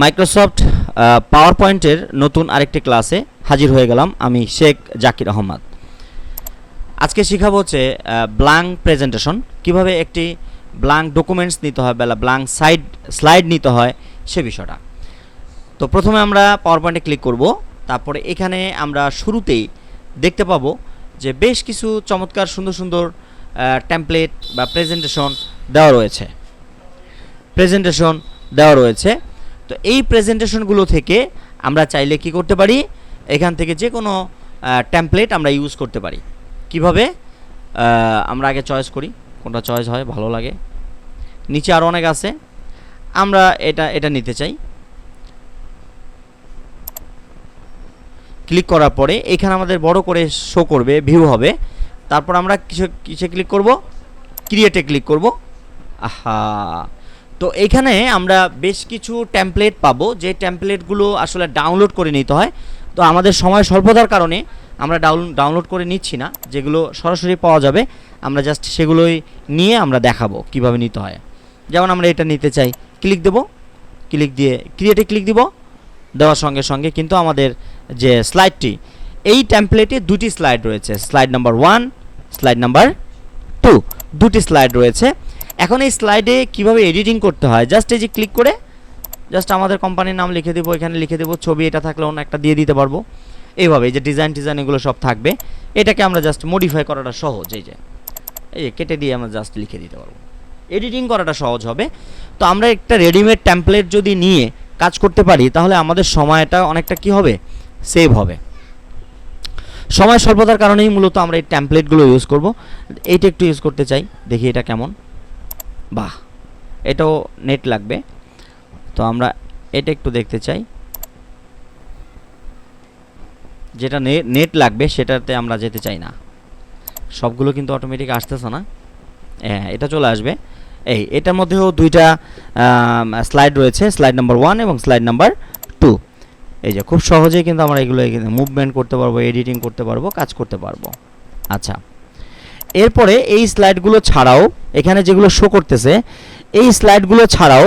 Microsoft পাওয়ার পয়েন্টের নতুন আরেকটি ক্লাসে হাজির হয়ে গেলাম আমি শেখ জাকির আহমদ। আজকে শেখাবো হচ্ছে ব্লাঙ্ক প্রেজেন্টেশন কীভাবে একটি ব্লাঙ্ক ডকুমেন্টস নিতে হয় বা ব্লাঙ্ক সাইড স্লাইড নিতে হয় সে বিষয়টা। তো প্রথমে আমরা পাওয়ার পয়েন্টে ক্লিক করব, তারপরে এখানে আমরা শুরুতেই দেখতে পাবো যে বেশ কিছু চমৎকার, সুন্দর সুন্দর টেমপ্লেট বা প্রেজেন্টেশন দেওয়া রয়েছে। প্রেজেন্টেশন দেওয়া রয়েছে। তো এই প্রেজেন্টেশনগুলো থেকে আমরা চাইলে কি করতে পারি? এখান থেকে যে কোনো টেমপ্লেট আমরা ইউজ করতে পারি। কীভাবে? আমরা আগে চয়েস করি। কোনটা চয়েস হয়? ভালো লাগে। নিচে আরও অনেক আছে। আমরা এটা এটা নিতে চাই। ক্লিক করার পরে এখানে আমাদের বড় করে শো করবে ভিউ হবে। তারপর আমরা কিসে কিসে ক্লিক করব। ক্রিয়েটে ক্লিক করব। আহা! তো এখানে আমরা বেশ কিছু টেমপ্লেট পাবো। যে টেমপ্লেটগুলো আসলে ডাউনলোড করে নিতে হয়। তো আমাদের সময় স্বল্পতার কারণে আমরা ডাউন ডাউনলোড করে নিচ্ছি না। যেগুলো সরাসরি পাওয়া যাবে, আমরা জাস্ট সেগুলোই নিয়ে আমরা দেখাবো কীভাবে নিতে হয়। যেমন আমরা এটা নিতে চাই ক্লিক দেব। ক্লিক দিয়ে ক্রিয়েটে ক্লিক দিব। দেওয়ার সঙ্গে সঙ্গে কিন্তু আমাদের যে স্লাইডটি এই টেমপ্লেটে দুটি স্লাইড রয়েছে। Slide number one slide number two দুটি স্লাইড রয়েছে। এখন এই স্লাইডে কীভাবে এডিটিং করতে হয়? জাস্ট এই যে ক্লিক করে জাস্ট আমাদের কোম্পানির নাম লিখে দেবো, এখানে লিখে দেবো, ছবি এটা থাকলে অন্য একটা দিয়ে দিতে পারব। এইভাবে এই যে ডিজাইন টিজাইন এগুলো সব থাকবে। এটাকে আমরা জাস্ট মডিফাই করাটা সহজ, এই যে। এই কেটে দিয়ে আমরা জাস্ট লিখে দিতে পারব। এডিটিং করাটা সহজ হবে। তো আমরা একটা রেডিমেড টেমপ্লেট যদি নিয়ে কাজ করতে পারি, তাহলে আমাদের সময়টা অনেকটা কি হবে? সেভ হবে। সময় স্বল্পতার কারণেই মূলত আমরা এই টেমপ্লেটগুলো ইউজ করব। এইটা একটু ইউজ করতে চাই, দেখি এটা কেমন। বাহ, এটাও নেট লাগবে। তো আমরা এটা একটু দেখতে চাই। যেটা নেট লাগবে সেটাতে আমরা যেতে চাই না। সবগুলো কিন্তু অটোমেটিক আসতেছে না। হ্যাঁ এটা চলে আসবে। এই, এটার মধ্যেও দুইটা স্লাইড রয়েছে স্লাইড নাম্বার ওয়ান এবং স্লাইড নাম্বার টু এই যে, খুব সহজেই কিন্তু আমরা এগুলো মুভমেন্ট করতে পারব এডিটিং করতে পারব, কাজ করতে পারব। আচ্ছা। এরপরে এই স্লাইডগুলো ছাড়াও, এখানে যেগুলো শো করতেছে, এই স্লাইডগুলো ছাড়াও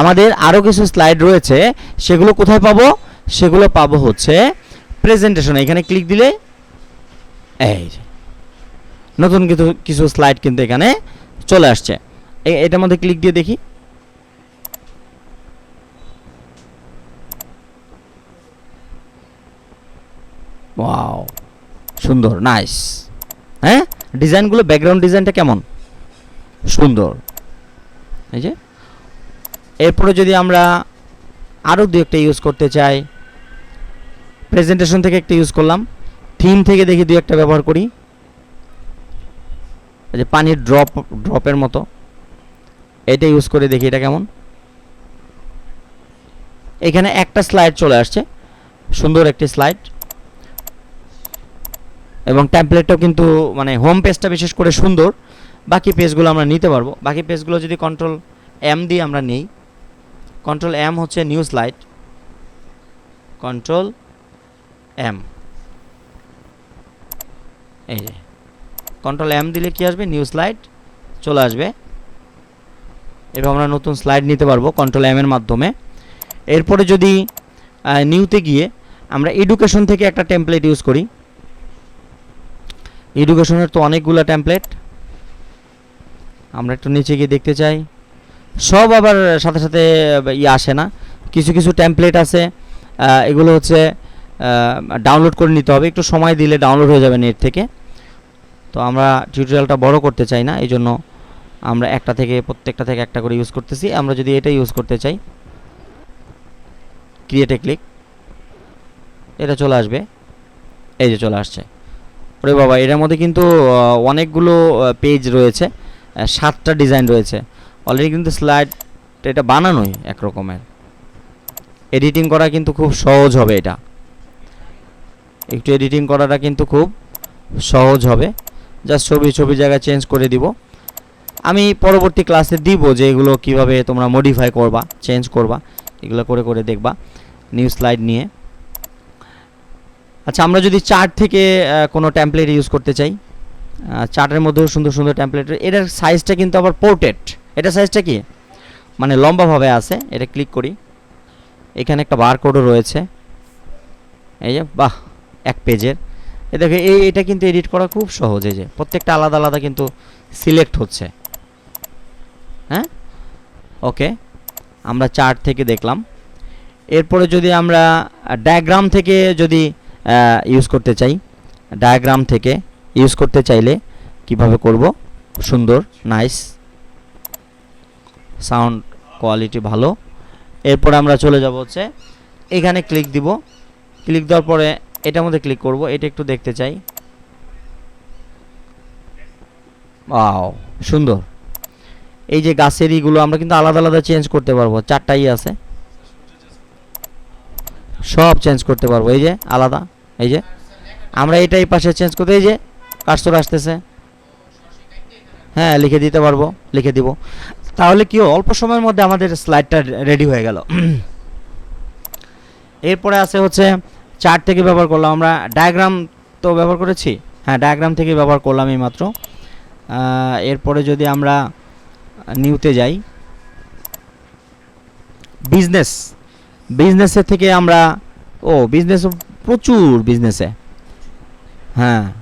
আমাদের আরও কিছু স্লাইড রয়েছে, সেগুলো কোথায় পাবো? সেগুলো পাবো হচ্ছে প্রেজেন্টেশন এখানে ক্লিক দিলে, এই নতুন কিছু কিছু স্লাইড কিন্তু এখানে চলে আসছে। এটার মধ্যে ক্লিক দিয়ে দেখি। সুন্দর নাইস হ্যাঁ? ডিজাইনগুলো ব্যাকগ্রাউন্ড ডিজাইনটা কেমন? সুন্দর। এই যে। এরপরে যদি আমরা আরও দু একটা ইউজ করতে চাই প্রেজেন্টেশন থেকে একটা ইউজ করলাম থিম থেকে দেখি দু একটা ব্যবহার করি। যে পানির ড্রপ ড্রপের মতো। এটা ইউজ করে দেখি এটা কেমন। এখানে একটা স্লাইড চলে আসছে। সুন্দর একটি স্লাইড এবং ট্যাম্পলেটটাও কিন্তু মানে হোম পেজটা বিশেষ করে সুন্দর। বাকি পেজগুলো আমরা নিতে পারব। বাকি পেজগুলো যদি কন্ট্রোল এম দিয়ে আমরা নিই কন্ট্রোল এম হচ্ছে নিউ স্লাইড কন্ট্রোল এম এই যে কন্ট্রোল এম দিলে কি আসবে? নিউ স্লাইড চলে আসবে। এবার আমরা নতুন স্লাইড নিতে পারব কন্ট্রোল এম এর মাধ্যমে। এরপরে যদি নিউতে গিয়ে আমরা এডুকেশন থেকে একটা টেমপ্লেট ইউজ করি। এডুকেশনের তো অনেকগুলো টেমপ্লেট আমরা একটু নিচে গিয়ে দেখতে চাই। সব আবার সাথে সাথে ইয়ে আসে না। কিছু কিছু টেমপ্লেট আছে এগুলো হচ্ছে ডাউনলোড করে নিতে হবে। একটু সময় দিলে ডাউনলোড হয়ে যাবে নেট থেকে। তো আমরা টিউটোরিয়ালটা বড় করতে চাই না, এই জন্য আমরা একটা থেকে, প্রত্যেকটা থেকে একটা করে ইউজ করতেছি। আমরা যদি এটা ইউজ করতে চাই ক্রিয়েটে ক্লিক এটা চলে আসবে। এই যে চলে আসছে। ওরে বাবা, এটার মধ্যে কিন্তু অনেকগুলো পেজ রয়েছে সাতটা ডিজাইন রয়েছে। অলরেডি কিন্তু স্লাইড এটা বানানোই এক রকমের এডিটিং করা কিন্তু খুব সহজ হবে এটা। একটু এডিটিং করাটা কিন্তু খুব সহজ হবে। জাস্ট ছবি ছবি জায়গায় চেঞ্জ করে দিব। আমি পরবর্তী ক্লাসে দিব যে এগুলো কীভাবে তোমরা মডিফাই করবা চেঞ্জ করবা, এগুলো করে করে দেখবা। নিউ স্লাইড নিয়ে। আচ্ছা আমরা যদি চার্ট থেকে কোনো ট্যাম্পলেট ইউজ করতে চাই চার্টের মধ্যেও সুন্দর সুন্দর ট্যাম্পলেট এটার সাইজটা কিন্তু আবার পোর্টেড এটা সাইজটা কি? মানে লম্বাভাবে আছে, এটা ক্লিক করি। এখানে একটা বারকোডও রয়েছে। এই যে, বাহ, এক পেজের এ দেখো এই এটা কিন্তু এডিট করা খুব সহজ, এই যে, প্রত্যেকটা আলাদা আলাদা কিন্তু সিলেক্ট হচ্ছে। হ্যাঁ? ওকে আমরা চার্ট থেকে দেখলাম। এরপরে যদি আমরা ডায়াগ্রাম থেকে যদি ইউজ করতে চাই। ডায়াগ্রাম থেকে ইউজ করতে চাইলে কীভাবে করব? সুন্দর নাইস সাউন্ড কোয়ালিটি ভালো। এরপর আমরা চলে যাব হচ্ছে, এখানে ক্লিক দিব। ক্লিক দেওয়ার পরে এটার মধ্যে ক্লিক করব, এটা একটু দেখতে চাই। ওয়াও সুন্দর। এই যে গাছের ইগুলো, আমরা কিন্তু আলাদা আলাদা চেঞ্জ করতে পারব, চারটাই আছে। সব চেঞ্জ করতে পারব, এই যে আলাদা। এই যে, আমরা এটা এই পাশে চেঞ্জ করতে এই যে কাস্টর আসতেছে? হ্যাঁ লিখে দিতে পারব, লিখে দিব। তাহলে কি অল্প সময়ের মধ্যে আমাদের স্লাইডটা রেডি হয়ে গেল। এরপরে আছে হচ্ছে চার্ট থেকে ব্যবহার করলাম, আমরা ডায়াগ্রাম তো ব্যবহার করেছি? হ্যাঁ ডায়াগ্রাম থেকে ব্যবহার করলাম এই মাত্র। এরপরে যদি আমরা নিউতে যাই বিজনেস বিজনেসের থেকে আমরা, ও বিজনেস প্রচুর বিজনেসে হ্যাঁ।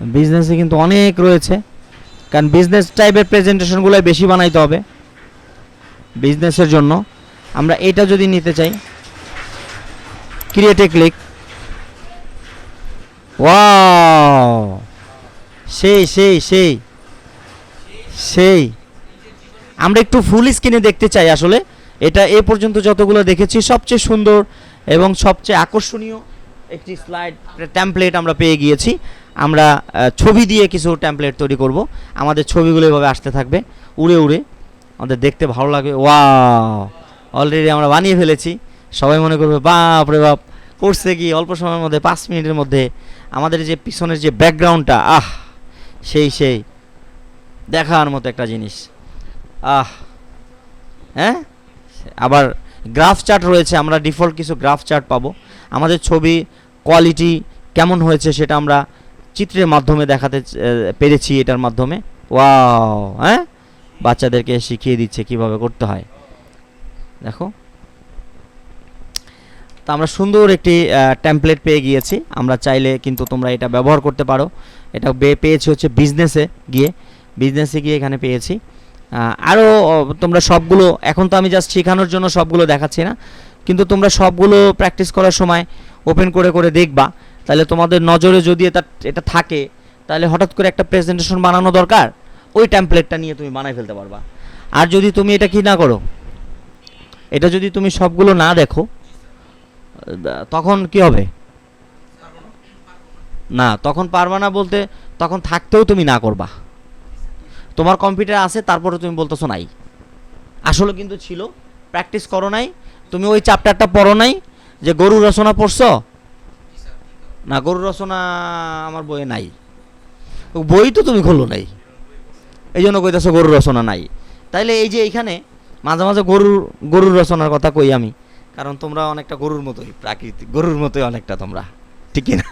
বিজনেসে কিন্তু অনেক রয়েছে। কারণ বিজনেস টাইপের প্রেজেন্টেশনগুলো বেশি বানাইতে হবে। বিজনেসের জন্য। আমরা এটা যদি নিতে চাই। ক্রিয়েটে ক্লিক সেই সেই সেই। সেই। আমরা একটু ফুল স্ক্রিনে দেখতে চাই আসলে। এটা এ পর্যন্ত যতগুলো দেখেছি, সবচেয়ে সুন্দর এবং সবচেয়ে আকর্ষণীয় একটি স্লাইড ট্যাম্পলেট আমরা পেয়ে গিয়েছি। আমরা ছবি দিয়ে কিছু ট্যাম্পলেট তৈরি করব। আমাদের ছবিগুলো এভাবে আসতে থাকবে। উড়ে উড়ে। আমাদের দেখতে ভালো লাগবে ওয়াও! অলরেডি আমরা বানিয়ে ফেলেছি। সবাই মনে করবে, বাপ রে বাপ! করছে কি? অল্প সময়ের মধ্যে, পাঁচ মিনিটের মধ্যে আমাদের যে পিছনের যে ব্যাকগ্রাউন্ডটা, আহ! সেই সেই। দেখার মতো একটা জিনিস। আহ! হ্যাঁ? আবার গ্রাফ চার্ট রয়েছে, আমরা ডিফল্ট কিছু গ্রাফ চার্ট পাবো। আমাদের ছবি কোয়ালিটি কেমন হয়েছে সেটা আমরা চিত্রের মাধ্যমে দেখাতে পেরেছি এটার মাধ্যমে। ওয়াও হ্যাঁ? বাচ্চাদেরকে শিখিয়ে দিচ্ছে কীভাবে করতে হয়। দেখো। তো আমরা সুন্দর একটি টেমপ্লেট পেয়ে গিয়েছি। আমরা চাইলে কিন্তু তোমরা এটা ব্যবহার করতে পারো। এটা পেয়েছি হচ্ছে বিজনেসে গিয়ে। বিজনেসে গিয়ে এখানে পেয়েছি। আরও তোমরা সবগুলো, এখন তো আমি জাস্ট শেখানোর জন্য সবগুলো দেখাচ্ছি না, কিন্তু তোমরা সবগুলো প্র্যাকটিস করার সময় ওপেন করে করে দেখবা। তাহলে তোমাদের নজরে যদি এটা এটা থাকে, তাহলে হঠাৎ করে একটা প্রেজেন্টেশন বানানো দরকার, ওই ট্যাম্পলেটটা নিয়ে তুমি বানাই ফেলতে পারবা। আর যদি তুমি এটা কি না করো, এটা যদি তুমি সবগুলো না দেখো, তখন কি হবে? না, তখন পারবা না বলতে, তখন থাকতেও তুমি না করবা। তোমার কম্পিউটার আছে, তারপরে তুমি বলতেছো নাই। আসলে কিন্তু ছিল প্র্যাকটিস করো নাই, তুমি ওই চ্যাপ্টারটা পড়ো নাই, যে গরু রচনা পড়ছো? না গরু রচনা আমার বইয়ে নাই। বই তো তুমি খোলো নাই। এই জন্য কইতেছো গরু রচনা নাই। তাইলে এই যে এইখানে মাঝে মাঝে গরুর গরুর রচনার কথা কই আমি? কারণ তোমরা অনেকটা গরুর মতোই, প্রাকৃতিক, গরুর মতোই অনেকটা তোমরা। ঠিক কি না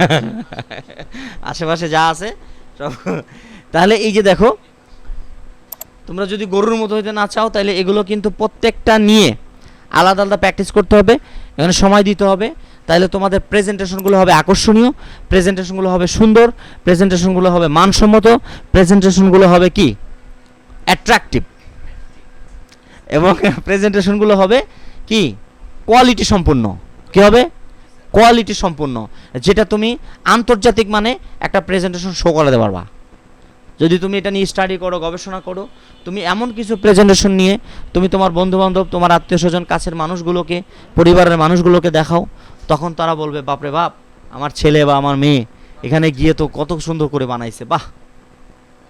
আশেপাশে যা আছে সব তাহলে এই যে দেখো তোমরা যদি গরুর মতো হইতে না চাও তাহলে এগুলো কিন্তু প্রত্যেকটা নিয়ে আলাদা আলাদা প্র্যাকটিস করতে হবে, এখানে সময় দিতে হবে। তাহলে তোমাদের প্রেজেন্টেশনগুলো হবে আকর্ষণীয় প্রেজেন্টেশনগুলো হবে সুন্দর প্রেজেন্টেশনগুলো হবে মানসম্মত প্রেজেন্টেশনগুলো হবে কি? অ্যাট্রাকটিভ এবং প্রেজেন্টেশনগুলো হবে কি? কোয়ালিটি সম্পূর্ণ। কি হবে? কোয়ালিটি সম্পূর্ণ। যেটা তুমি আন্তর্জাতিক মানে একটা প্রেজেন্টেশন শো করাতে পারবা। যদি তুমি এটা নিয়ে স্টাডি করো, গবেষণা করো, তুমি এমন কিছু প্রেজেন্টেশন নিয়ে তুমি তোমার বন্ধু বান্ধব তোমার আত্মীয় স্বজন কাছের মানুষগুলোকে, পরিবারের মানুষগুলোকে দেখাও, তখন তারা বলবে, বাপরে বাপ, আমার ছেলে বা আমার মেয়ে এখানে গিয়ে তো কত সুন্দর করে বানাইছে, বাহ!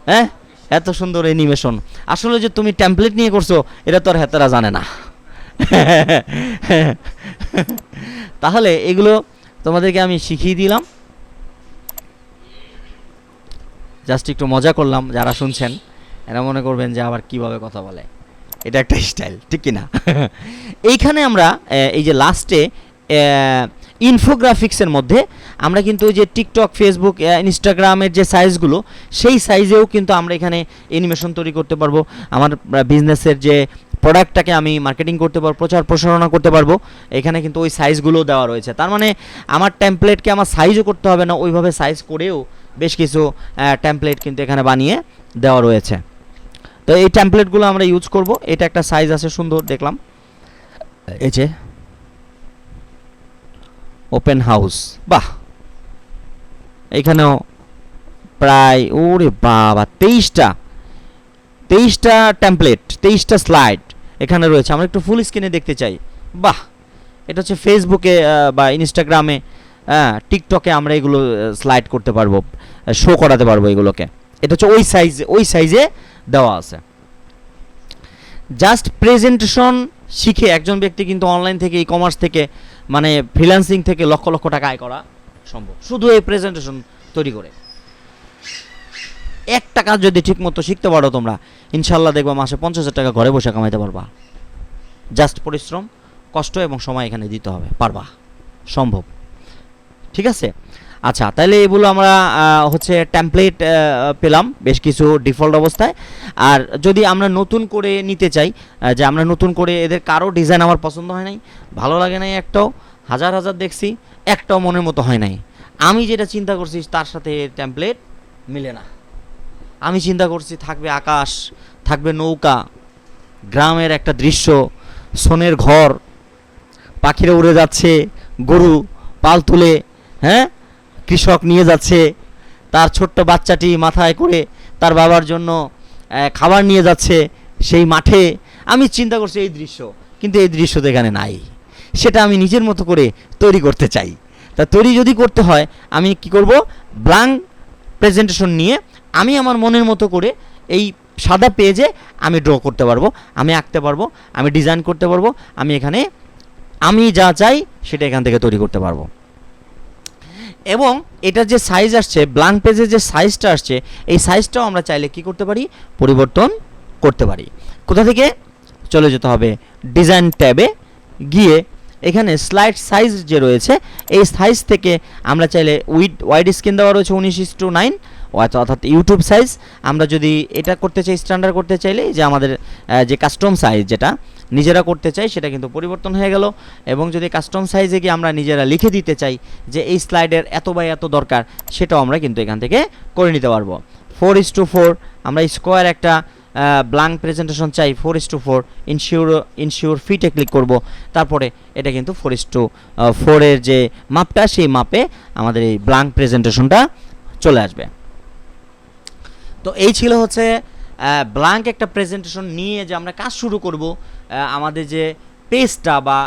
হ্যাঁ? এত সুন্দর অ্যানিমেশন আসলে যে তুমি টেমপ্লেট নিয়ে করছ, এটা তো আর হেতারা জানে না। তাহলে এগুলো তোমাদেরকে আমি শিখিয়ে দিলাম। জাস্ট একটু মজা করলাম যারা শুনছেন এরা মনে করবেন যে আবার কীভাবে কথা বলে। এটা একটা স্টাইল ঠিক কি না এইখানে আমরা এই যে লাস্টে ইনফোগ্রাফিক্সের মধ্যে আমরা কিন্তু ওই যে টিকটক ফেসবুক ইনস্টাগ্রামের যে সাইজগুলো সেই সাইজেও কিন্তু আমরা এখানে অ্যানিমেশন তৈরি করতে পারব। আমার বিজনেসের যে প্রোডাক্টটাকে আমি মার্কেটিং করতে পারব প্রচার প্রসারণা করতে পারব। এখানে কিন্তু ওই সাইজগুলো দেওয়া রয়েছে। তার মানে আমার টেমপ্লেটকে আমার সাইজও করতে হবে না ওইভাবে সাইজ করেও বেশ কিছু টেমপ্লেট কিন্তু এখানে বানিয়ে দেওয়া রয়েছে। তো এই টেমপ্লেটগুলো আমরা ইউজ করব। এটা একটা সাইজ আছে সুন্দর, দেখলাম। এই যে ওপেন হাউস বাহ! এখানেও প্রায়, ওরে বাবা, তেইশটা তেইশটা টেমপ্লেট তেইশটা স্লাইড এখানে রয়েছে। আমরা একটু ফুল স্ক্রিনে দেখতে চাই। বাহ! এটা হচ্ছে ফেসবুকে বা ইনস্টাগ্রামে হ্যাঁ টিকটকে আমরা এগুলো স্লাইড করতে পারব শো করাতে পারব এগুলোকে। এটা হচ্ছে ওই সাইজে ওই সাইজে দেওয়া আছে। জাস্ট প্রেজেন্টেশন শিখে একজন ব্যক্তি কিন্তু অনলাইন থেকে ই কমার্স থেকে মানে ফ্রিল্যান্সিং থেকে লক্ষ লক্ষ টাকা আয় করা সম্ভব। শুধু এই প্রেজেন্টেশন তৈরি করে। একটা কাজ যদি ঠিক মতো শিখতে পারো তোমরা ইনশাল্লাহ দেখবা মাসে পঞ্চাশ হাজার টাকা ঘরে বসে কামাইতে পারবা। জাস্ট পরিশ্রম, কষ্ট এবং সময় এখানে দিতে হবে, পারবা। সম্ভব। ঠিক আছে? আচ্ছা তাহলে এগুলো আমরা হচ্ছে টেমপ্লেট পেলাম বেশ কিছু ডিফল্ট অবস্থায়। আর যদি আমরা নতুন করে নিতে চাই যে আমরা নতুন করে এদের কারও ডিজাইন আমার পছন্দ হয় নাই, ভালো লাগে নাই একটাও, হাজার হাজার দেখছি, একটাও মনের মতো হয় নাই। আমি যেটা চিন্তা করছি তার সাথে টেমপ্লেট মিলে না। আমি চিন্তা করছি থাকবে আকাশ, থাকবে নৌকা, গ্রামের একটা দৃশ্য, সোনের ঘর, পাখিরা উড়ে যাচ্ছে, গরু, পাল তুলে হ্যাঁ? কৃষক নিয়ে যাচ্ছে। তার ছোট্ট বাচ্চাটি মাথায় করে তার বাবার জন্য খাবার নিয়ে যাচ্ছে সেই মাঠে। আমি চিন্তা করছি এই দৃশ্য, কিন্তু এই দৃশ্য তো এখানে নাই। সেটা আমি নিজের মতো করে তৈরি করতে চাই। তা তৈরি যদি করতে হয়, আমি কি করব? ব্লাঙ্ক প্রেজেন্টেশন নিয়ে আমি আমার মনের মতো করে এই সাদা পেজে আমি ড্র করতে পারব, আমি আঁকতে পারব, আমি ডিজাইন করতে পারব, আমি এখানে, আমি যা চাই সেটা এখান থেকে তৈরি করতে পারব। এবং এটার যে সাইজ আসছে ব্লাঙ্ক পেজের যে সাইজটা আসছে, এই সাইজটাও আমরা চাইলে কি করতে পারি? পরিবর্তন করতে পারি। কোথা থেকে? চলে যেতে হবে ডিজাইন ট্যাবে গিয়ে এখানে স্লাইড সাইজ যে রয়েছে, এই সাইজ থেকে আমরা চাইলে উইড ওয়াইড স্ক্রিন দেওয়া রয়েছে উনিশ ইস টু নাইন অর্থাৎ ইউটিউব সাইজ আমরা যদি এটা করতে চাই স্ট্যান্ডার্ড করতে চাইলে যে আমাদের যে কাস্টম সাইজ যেটা নিজেরা করতে চাই, সেটা কিন্তু পরিবর্তন হয়ে গেল। এবং যদি কাস্টম সাইজে গিয়ে আমরা নিজেরা লিখে দিতে চাই যে এই স্লাইডের এত বাই এত দরকার, সেটাও আমরা কিন্তু এখান থেকে করে নিতে পারব। ফোর ইস টু ফোর আমরা স্কোয়ার একটা ব্লাঙ্ক প্রেজেন্টেশন চাই four is to four ensure ensure ফিটে ক্লিক করব। তারপরে এটা কিন্তু ফোর ইস টু ফোরের যে মাপটা, সেই মাপে আমাদের এই ব্লাঙ্ক প্রেজেন্টেশনটা চলে আসবে। তো এই ছিল হচ্ছে ব্লাঙ্ক একটা প্রেজেন্টেশন নিয়ে যে আমরা কাজ শুরু করব। আমাদের যে পেজটা বা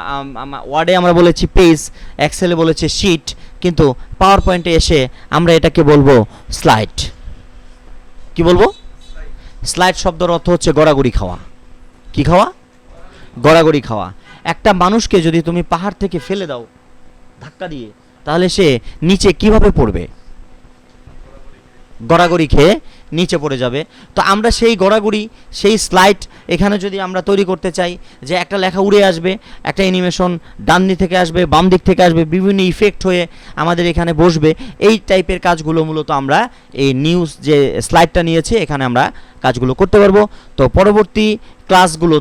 ওয়ার্ডে আমরা বলেছি পেজ এক্সেলে বলেছি শিট কিন্তু পাওয়ার পয়েন্টে এসে আমরা এটাকে বলব স্লাইড কি বলব? স্লাইড শব্দের অর্থ হচ্ছে গড়াগড়ি খাওয়া। কি খাওয়া? গড়াগড়ি খাওয়া। একটা মানুষকে যদি তুমি পাহাড় থেকে ফেলে দাও, ধাক্কা দিয়ে, তাহলে সে নিচে কীভাবে পড়বে? গড়াগড়ি খেয়ে নিচে পড়ে যাবে। তো আমরা সেই গড়াগড়ি, সেই স্লাইড এখানে যদি আমরা তৈরি করতে চাই, যে একটা লেখা উড়ে আসবে, একটা অ্যানিমেশন ডান দিক থেকে আসবে, বাম দিক থেকে আসবে, বিভিন্ন ইফেক্ট হয়ে আমাদের এখানে বসবে। এই টাইপের কাজগুলো মূলত আমরা এই নিউজ যে স্লাইডটা নিয়েছে, এখানে আমরা কাজগুলো করতে পারব। তো পরবর্তী ক্লাসগুলো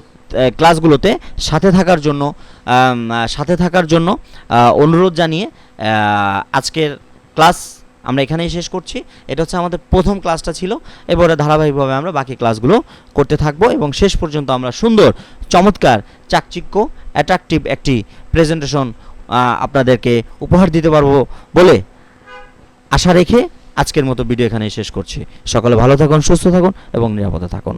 ক্লাসগুলোতে সাথে থাকার জন্য সাথে থাকার জন্য অনুরোধ জানিয়ে আজকের ক্লাস আমরা এখানেই শেষ করছি। এটা হচ্ছে আমাদের প্রথম ক্লাসটা ছিল। এবারে ধারাবাহিকভাবে আমরা বাকি ক্লাসগুলো করতে থাকব এবং শেষ পর্যন্ত আমরা সুন্দর, চমৎকার, চাকচিক্য অ্যাট্রাকটিভ একটি প্রেজেন্টেশন আপনাদেরকে উপহার দিতে পারব বলে আশা রেখে আজকের মতো ভিডিও এখানেই শেষ করছি। সকলে ভালো থাকুন, সুস্থ থাকুন এবং নিরাপদে থাকুন।